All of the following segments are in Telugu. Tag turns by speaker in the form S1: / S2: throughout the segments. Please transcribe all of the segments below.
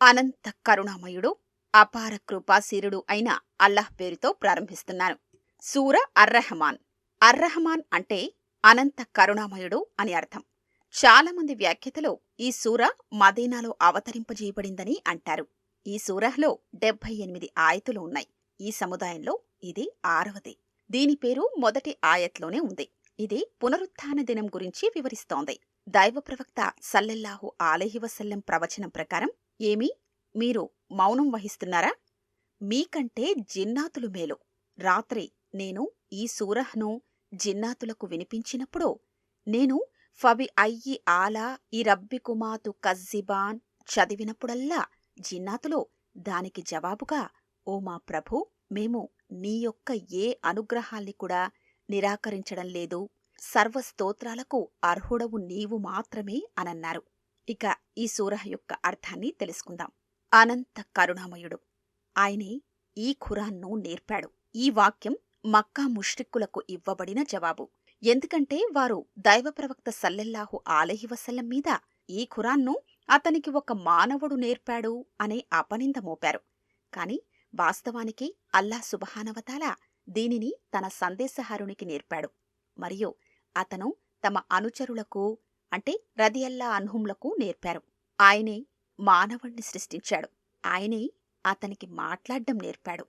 S1: అనంత కరుణామయుడు అపార కృపాశీరుడు అయిన అల్లాహ్ పేరుతో ప్రారంభిస్తున్నాను సూర అర్రహమాన్. అర్రహమాన్ అంటే అనంత కరుణామయుడు అని అర్థం. చాలామంది వ్యాఖ్యతలో ఈ సూర మదీనాలో అవతరింపజేయబడిందని అంటారు. ఈ సూరహ్లో డెబ్బై ఎనిమిది ఆయతులు ఉన్నాయి. ఈ సముదాయంలో ఇది ఆరవది. దీని పేరు మొదటి ఆయత్లోనే ఉంది. ఇది పునరుత్థాన దినం గురించి వివరిస్తోంది. దైవ ప్రవక్త సల్లెల్లాహు ఆలహివసల్లం ప్రవచనం ప్రకారం ఏమి? మీరు మౌనం వహిస్తున్నారా? మీకంటే జిన్నాతులు మేలు. రాత్రి నేను ఈ సూరహ్ను జిన్నాతులకు వినిపించినప్పుడు నేను ఫవి అయ్యి ఆలా ఈ రబ్బికుమాతు కజ్జిబాన్ చదివినప్పుడల్లా జిన్నాతులు దానికి జవాబుగా ఓ మా ప్రభు మేము నీ యొక్క ఏ అనుగ్రహాల్ని కూడా నిరాకరించడం లేదు. సర్వస్తోత్రాలకు అర్హుడవు నీవు మాత్రమే అనన్నారు. ఇక ఈ సూరహ యొక్క అర్థాన్ని తెలుసుకుందాం. అనంత కరుణామయుడు. ఆయనే ఈ ఖురాన్ను నేర్పాడు. ఈ వాక్యం మక్కా ముష్టిక్కులకు ఇవ్వబడిన జవాబు. ఎందుకంటే వారు దైవప్రవక్త సల్లెల్లాహు ఆలహి వసల్లం మీద ఈ ఖురాన్ను అతనికి ఒక మానవుడు నేర్పాడు అనే అపనింద మోపారు. కాని వాస్తవానికి అల్లా సుబహానవతాల దీనిని తన సందేశహారునికి నేర్పాడు. మరియు అతను తమ అనుచరులకు అంటే రదియల్లా అన్హుంలకు నేర్పారు. ఆయనే మానవుణ్ణి సృష్టించాడు. ఆయనే అతనికి మాట్లాడ్డం నేర్పాడు.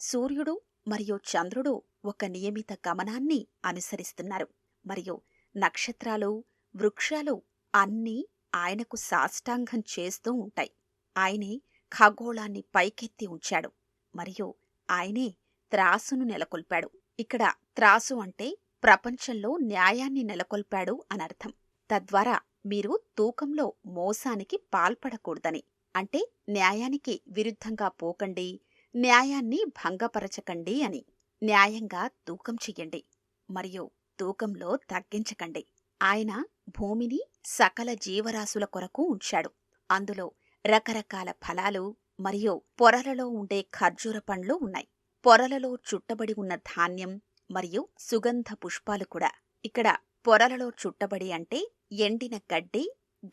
S1: సూర్యుడు మరియు చంద్రుడు ఒక నియమిత గమనాన్ని అనుసరిస్తున్నారు. మరియు నక్షత్రాలు వృక్షాలు అన్నీ ఆయనకు సాష్టాంగం చేస్తూ ఉంటాయి. ఆయనే ఖగోళాన్ని పైకెత్తి ఉంచాడు. మరియు ఆయనే త్రాసును నెలకొల్పాడు. ఇక్కడ త్రాసు అంటే ప్రపంచంలో న్యాయాన్ని నెలకొల్పాడు అనర్థం. తద్వారా మీరు తూకంలో మోసానికి పాల్పడకూడదని. అంటే న్యాయానికి విరుద్ధంగా పోకండి న్యాయాన్ని భంగపరచకండి అని. న్యాయంగా తూకం చెయ్యండి మరియు తూకంలో తగ్గించకండి. ఆయన భూమిని సకల జీవరాశుల కొరకు ఉంచాడు. అందులో రకరకాల ఫలాలు మరియు పొరలలో ఉండే ఖర్జూర పండ్లు ఉన్నాయి. పొరలలో చుట్టబడి ఉన్న ధాన్యం మరియు సుగంధ పుష్పాలు కూడా. ఇక్కడ పొరలలో చుట్టబడి అంటే ఎండిన గడ్డి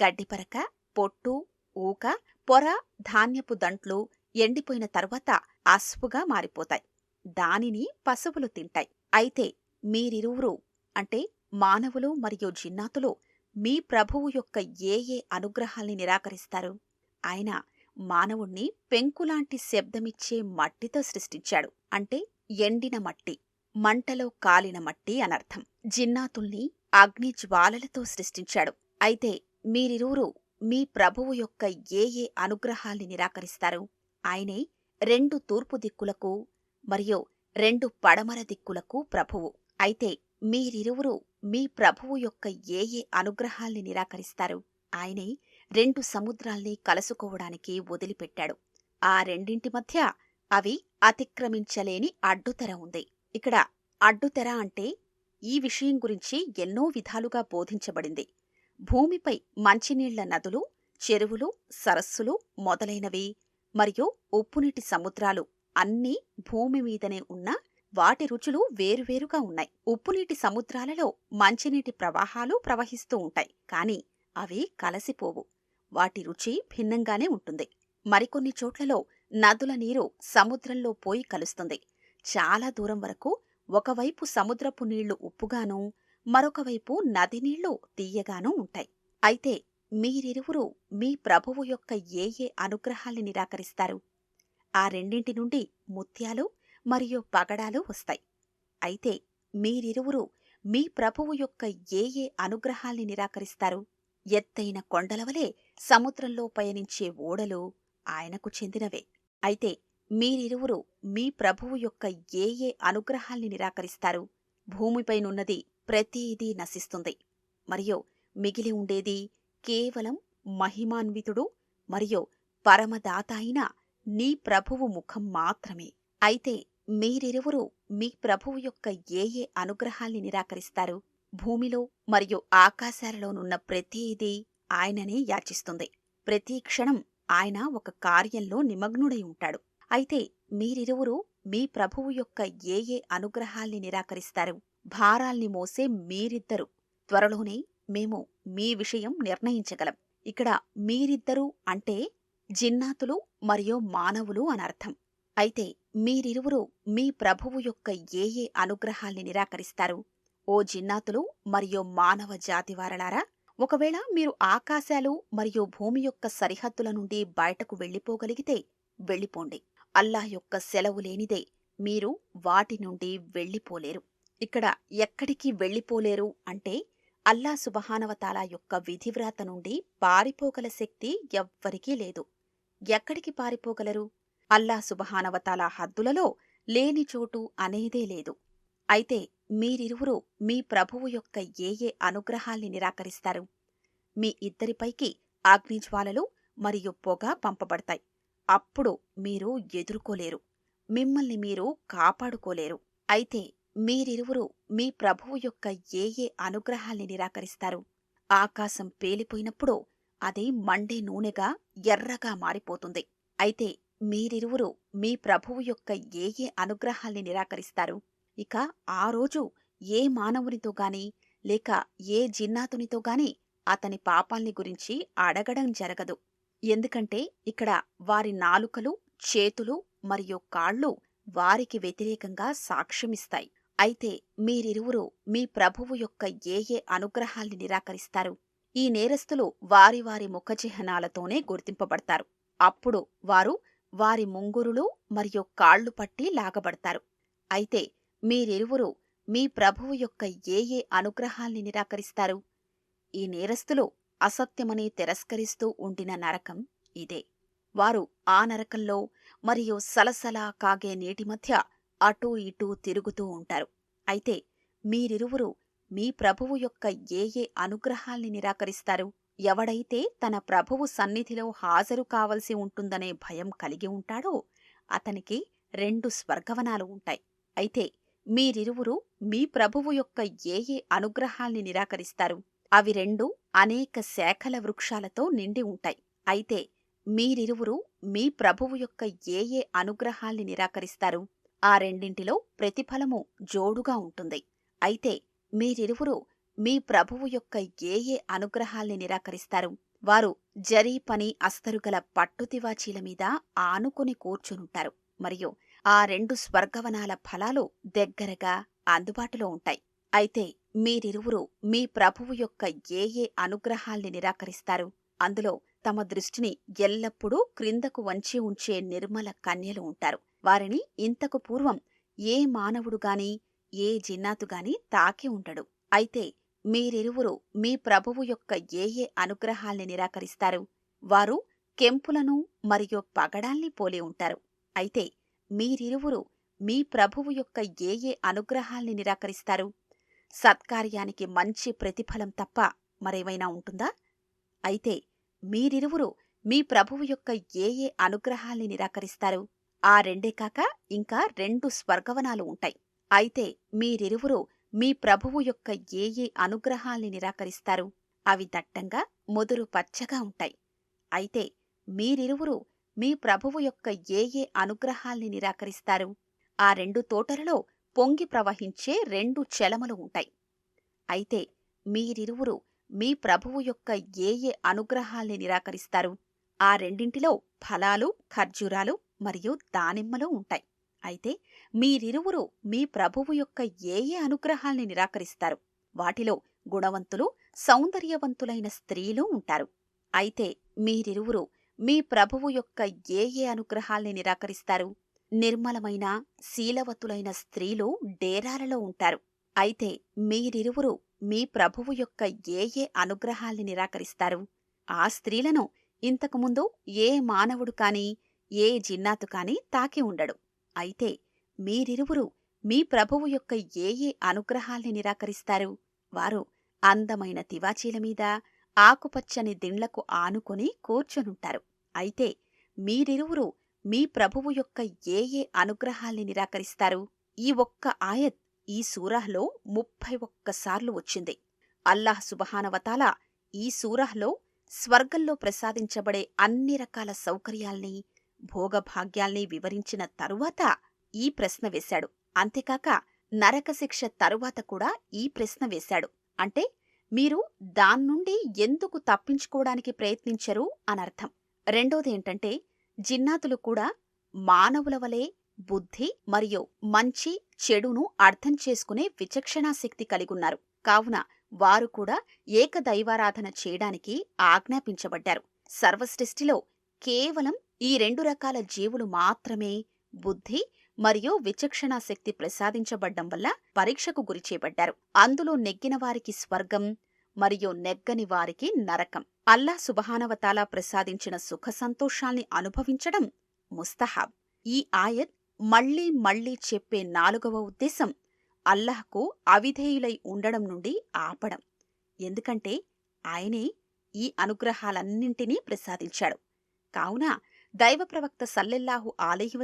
S1: గడ్డిపరక పొట్టు ఊక పొర ధాన్యపు దంట్లు ఎండిపోయిన తర్వాత అసుపుగా మారిపోతాయి. దానిని పశువులు తింటాయి. అయితే మీరిరువురు అంటే మానవులు మరియు జిన్నాతులు మీ ప్రభువు యొక్క ఏ ఏ అనుగ్రహాల్ని నిరాకరిస్తారు? ఆయన మానవుణ్ణి పెంకులాంటి శబ్దమిచ్చే మట్టితో సృష్టించాడు. అంటే ఎండిన మట్టి మంటలో కాలిన మట్టి అనర్థం. జిన్నాతుల్ని అగ్ని జ్వాలలతో సృష్టించాడు. అయితే మీరిరువురు మీ ప్రభువు యొక్క ఏ ఏ అనుగ్రహాల్ని నిరాకరిస్తారు? ఆయనే రెండు తూర్పు దిక్కులకు మరియు రెండు పడమర దిక్కులకు ప్రభువు. అయితే మీరిరువురు మీ ప్రభువు యొక్క ఏ ఏ అనుగ్రహాల్ని నిరాకరిస్తారు? ఆయనే రెండు సముద్రాల్ని కలుసుకోవడానికి వదిలిపెట్టాడు. ఆ రెండింటి మధ్య అవి అతిక్రమించలేని అడ్డుతెర ఉంది. ఇక్కడ అడ్డుతెర అంటే ఈ విషయం గురించి ఎన్నో విధాలుగా బోధించబడింది. భూమిపై మంచినీళ్ళ నదులు చెరువులు సరస్సులు మొదలైనవి మరియు ఉప్పునీటి సముద్రాలు అన్నీ భూమి మీదనే ఉన్న వాటి రుచులు వేరువేరుగా ఉన్నాయి. ఉప్పునీటి సముద్రాలలో మంచినీటి ప్రవాహాలు ప్రవహిస్తూ ఉంటాయి. కాని అవి కలసిపోవు. వాటి రుచి భిన్నంగానే ఉంటుంది. మరికొన్ని చోట్లలో నదుల నీరు సముద్రంలో పోయి కలుస్తుంది. చాలా దూరం వరకు ఒకవైపు సముద్రపు నీళ్ళు ఉప్పుగానూ మరొకవైపు నది నీళ్ళు తీయగానూ ఉంటాయి. అయితే మీరిరువురు మీ ప్రభువు యొక్క ఏ ఏ అనుగ్రహాల్ని నిరాకరిస్తారు? ఆ రెండింటి నుండి ముత్యాలు మరియు పగడాలు వస్తాయి. అయితే మీరిరువురు మీ ప్రభువు యొక్క ఏ ఏ అనుగ్రహాల్ని నిరాకరిస్తారు? ఎత్తైన కొండలవలే సముద్రంలో పయనించే ఓడలు ఆయనకు చెందినవే. అయితే మీరిరువురు మీ ప్రభువు యొక్క ఏ ఏ అనుగ్రహాల్ని నిరాకరిస్తారు? భూమిపైనున్నది ప్రతీదీ నశిస్తుంది. మరియు మిగిలి ఉండేది కేవలం మహిమాన్వితుడు మరియు పరమదాత అయిన నీ ప్రభువు ముఖం మాత్రమే. అయితే మీరిరువురు మీ ప్రభువు యొక్క ఏ ఏ అనుగ్రహాల్ని నిరాకరిస్తారు? భూమిలో మరియు ఆకాశాలలోనున్న ప్రతీదీ ఆయననే యాచిస్తుంది. ప్రతి క్షణం ఆయన ఒక కార్యంలో నిమగ్నుడై ఉంటాడు. అయితే మీరిరువురు మీ ప్రభువు యొక్క ఏ ఏ అనుగ్రహాల్ని నిరాకరిస్తారు? భారాల్ని మోసే మీరిద్దరు. త్వరలోనే మేము మీ విషయం నిర్ణయించగలం. ఇక్కడ మీరిద్దరూ అంటే జిన్నాతులు మరియు మానవులు అనర్థం అయితే మీరిరువురు మీ ప్రభువు యొక్క ఏ ఏ అనుగ్రహాల్ని నిరాకరిస్తారు? ఓ జిన్నాతులు మరియు మానవ జాతివారలారా? ఒకవేళ మీరు ఆకాశాలు మరియు భూమి యొక్క సరిహద్దుల నుండి బయటకు వెళ్ళిపోగలిగితే వెళ్ళిపోండి. అల్లా యొక్క సెలవు లేనిదే మీరు వాటి నుండి వెళ్ళిపోలేరు. ఇక్కడ ఎక్కడికి వెళ్ళిపోలేరు అంటే అల్లా సుబహానవతాల యొక్క విధివ్రాత నుండి పారిపోగల శక్తి ఎవ్వరికీ లేదు. ఎక్కడికి పారిపోగలరు? అల్లా సుబహానవతాల హద్దులలో లేని చోటు అనేదే లేదు. అయితే మీరిరువురు మీ ప్రభువు యొక్క ఏ ఏ అనుగ్రహాల్ని నిరాకరిస్తారు? మీ ఇద్దరిపైకి అగ్నిజ్వాలలు మరియు పొగ పంపబడతాయి. అప్పుడు మీరు ఎదుర్కోలేరు. మిమ్మల్ని మీరు కాపాడుకోలేరు. అయితే మీరిరువురు మీ ప్రభువు యొక్క ఏ ఏ అనుగ్రహాల్ని నిరాకరిస్తారు? ఆకాశం పేలిపోయినప్పుడు అది మండే నూనెగా ఎర్రగా మారిపోతుంది. అయితే మీరిరువురు మీ ప్రభువు యొక్క ఏ ఏ అనుగ్రహాల్ని నిరాకరిస్తారు? ఇక ఆ రోజు ఏ మానవునితో గాని లేక ఏ జిన్నాతునితో గాని అతని పాపాల్ని గురించి అడగడం జరగదు. ఎందుకంటే ఇక్కడ వారి నాలుకలు చేతులు మరియు కాళ్ళు వారికి వ్యతిరేకంగా సాక్ష్యమిస్తాయి. అయితే మీరిరువురు మీ ప్రభువు యొక్క ఏ ఏ అనుగ్రహాల్ని నిరాకరిస్తారు? ఈ నేరస్తులు వారి వారి ముఖచిహ్నాలతోనే గుర్తింపబడతారు. అప్పుడు వారు వారి ముంగురులు మరియు కాళ్ళు పట్టి లాగబడతారు. అయితే మీరిరువురు మీ ప్రభువు యొక్క ఏ ఏ అనుగ్రహాల్ని నిరాకరిస్తారు? ఈ నేరస్తులు అసత్యమని తిరస్కరిస్తూ ఉండిన నరకం ఇదే. వారు ఆ నరకంలో మరియు సలసలా కాగే నీటి మధ్య అటూ ఇటూ తిరుగుతూ ఉంటారు. అయితే మీరిరువురు మీ ప్రభువు యొక్క ఏ ఏ అనుగ్రహాల్ని నిరాకరిస్తారు? ఎవడైతే తన ప్రభువు సన్నిధిలో హాజరు కావలసి ఉంటుందనే భయం కలిగి ఉంటాడో అతనికి రెండు స్వర్గవనాలు ఉంటాయి. అయితే మీరిరువురు మీ ప్రభువు యొక్క ఏ ఏ అనుగ్రహాల్ని నిరాకరిస్తారు? అవి రెండు అనేక శాఖల వృక్షాలతో నిండి ఉంటాయి. అయితే మీరిరువురు మీ ప్రభువు యొక్క ఏ ఏ అనుగ్రహాల్ని నిరాకరిస్తారు? ఆ రెండింటిలో ప్రతిఫలము జోడుగా ఉంటుంది. అయితే మీరిరువురు మీ ప్రభువు యొక్క ఏ ఏ అనుగ్రహాల్ని నిరాకరిస్తారు? వారు జరీ పని అస్తరుగల పట్టుతివాచీల మీద ఆనుకుని కూర్చునుంటారు. మరియు ఆ రెండు స్వర్గవనాల ఫలాలు దగ్గరగా అందుబాటులో ఉంటాయి. అయితే మీరిరువురు మీ ప్రభువు యొక్క ఏ ఏ అనుగ్రహాల్ని నిరాకరిస్తారు? అందులో తమ దృష్టిని ఎల్లప్పుడూ క్రిందకు వంచి ఉంచే నిర్మల కన్యలు ఉంటారు. వారిని ఇంతకు పూర్వం ఏ మానవుడుగాని ఏ జిన్నాతుగాని తాకి ఉండడు. అయితే మీరిరువురు మీ ప్రభువు యొక్క ఏ ఏ అనుగ్రహాల్ని నిరాకరిస్తారు? వారు కెంపులను మరియు పగడాల్ని పోలి ఉంటారు. అయితే మీరిరువురు మీ ప్రభువు యొక్క ఏ ఏ అనుగ్రహాల్ని నిరాకరిస్తారు? సత్కార్యానికి మంచి ప్రతిఫలం తప్ప మరేమైనా ఉంటుందా? అయితే మీరిరువురు మీ ప్రభువు యొక్క ఏ ఏ అనుగ్రహాల్ని నిరాకరిస్తారు? ఆ రెండే కాక ఇంకా రెండు స్వర్గవనాలు ఉంటాయి. అయితే మీరిరువురు మీ ప్రభువు యొక్క ఏ ఏ అనుగ్రహాల్ని నిరాకరిస్తారు? అవి దట్టంగా ముదురు పచ్చగా ఉంటాయి. అయితే మీరిరువురు మీ ప్రభువు యొక్క ఏ ఏ అనుగ్రహాల్ని నిరాకరిస్తారు? ఆ రెండు తోటలలో పొంగి ప్రవహించే రెండు చెలమలు ఉంటాయి. అయితే మీరిరువురు మీ ప్రభువు యొక్క ఏ ఏ అనుగ్రహాల్ని నిరాకరిస్తారు? ఆ రెండింటిలో ఫలాలు ఖర్జూరాలు మరియు దానిమ్మలు ఉంటాయి. అయితే మీరిరువురు మీ ప్రభువు యొక్క ఏ ఏ అనుగ్రహాల్ని నిరాకరిస్తారు? వాటిలో గుణవంతులు సౌందర్యవంతులైన స్త్రీలు ఉంటారు. అయితే మీరిరువురు మీ ప్రభువు యొక్క ఏ ఏ అనుగ్రహాల్ని నిరాకరిస్తారు? నిర్మలమైన శీలవతులైన స్త్రీలు డేరాలలో ఉంటారు. అయితే మీరిరువురు మీ ప్రభువు యొక్క ఏ ఏ అనుగ్రహాల్ని నిరాకరిస్తారు? ఆ స్త్రీలను ఇంతకుముందు ఏ మానవుడు కానీ ఏ జిన్నాతు కానీ తాకి ఉండడు. అయితే మీరిరువురు మీ ప్రభువు యొక్క ఏ ఏ అనుగ్రహాల్ని నిరాకరిస్తారు? వారు అందమైన తివాచీల మీద ఆకుపచ్చని దిండ్లకు ఆనుకొని కూర్చొనుంటారు. అయితే మీరిరువురు మీ ప్రభువు యొక్క ఏ ఏ అనుగ్రహాల్ని నిరాకరిస్తారు? ఈ ఒక్క ఆయత్ ఈ సూరాహ్లో ముప్పై ఒక్కసార్లు వచ్చింది. అల్లాహ్ సుబహానవతాల ఈ సూరాహ్లో స్వర్గంలో ప్రసాదించబడే అన్ని రకాల సౌకర్యాల్ని భోగభాగ్యాల్ని వివరించిన తరువాత ఈ ప్రశ్న వేశాడు. అంతేకాక నరకశిక్ష తరువాత కూడా ఈ ప్రశ్న వేశాడు. అంటే మీరు దాన్నుండి ఎందుకు తప్పించుకోవడానికి ప్రయత్నించరు అనర్థం. రెండోది ఏంటంటే జిన్నాతులు కూడా మానవుల వలె బుద్ధి మరియు మంచి చెడును అర్థం చేసుకునే విచక్షణాశక్తి కలిగున్నారు. కావున వారు కూడా ఏకదైవారాధన చేయడానికి ఆజ్ఞాపించబడ్డారు. సర్వసృష్టిలో కేవలం ఈ రెండు రకాల జీవులు మాత్రమే బుద్ధి మరియు విచక్షణా శక్తి ప్రసాదించబడ్డం వల్ల పరీక్షకు గురిచేయబడ్డారు అందులో నెగ్గిన వారికి స్వర్గం మరియు నెగ్గని వారికి నరకం. అల్లా సుబహానవతాలా ప్రసాదించిన సుఖ సంతోషాల్ని అనుభవించడం ముస్తహాబ్. ఈ ఆయత్ మళ్ళీ మళ్ళీ చెప్పే నాలుగవ ఉద్దేశం అల్లాహ్కు అవిధేయులై ఉండడం నుండి ఆపడం. ఎందుకంటే ఆయనే ఈ అనుగ్రహాలన్నింటినీ ప్రసాదించాడు. కావున దైవప్రవక్త సల్లెల్లాహు ఆలైహి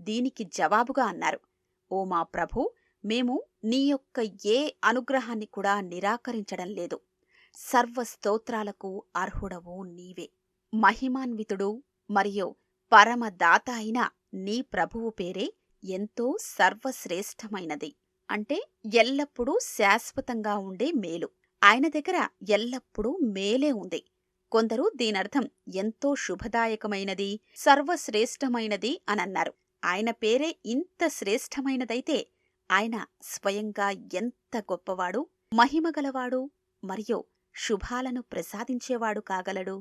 S1: దీనికి జవాబుగా అన్నారు. ఓ మా ప్రభూ మేము నీ యొక్క ఏ అనుగ్రహాన్ని కూడా నిరాకరించడం లేదు. సర్వ స్తోత్రాలకు అర్హుడవు నీవే. మహిమాన్వితుడు మరియు పరమదాత అయిన నీ ప్రభువు పేరే ఎంతో సర్వశ్రేష్టమైనది. అంటే ఎల్లప్పుడూ శాశ్వతంగా ఉండే మేలు. ఆయన దగ్గర ఎల్లప్పుడూ మేలే ఉంది. కొందరు దీనర్థం ఎంతో శుభదాయకమైనది సర్వశ్రేష్టమైనది అనన్నారు. ఆయన పేరే ఇంత శ్రేష్టమైనదైతే ఆయన స్వయంగా ఎంత గొప్పవాడు మహిమగలవాడు మరియు శుభాలను ప్రసాదించేవాడు కాగలడు.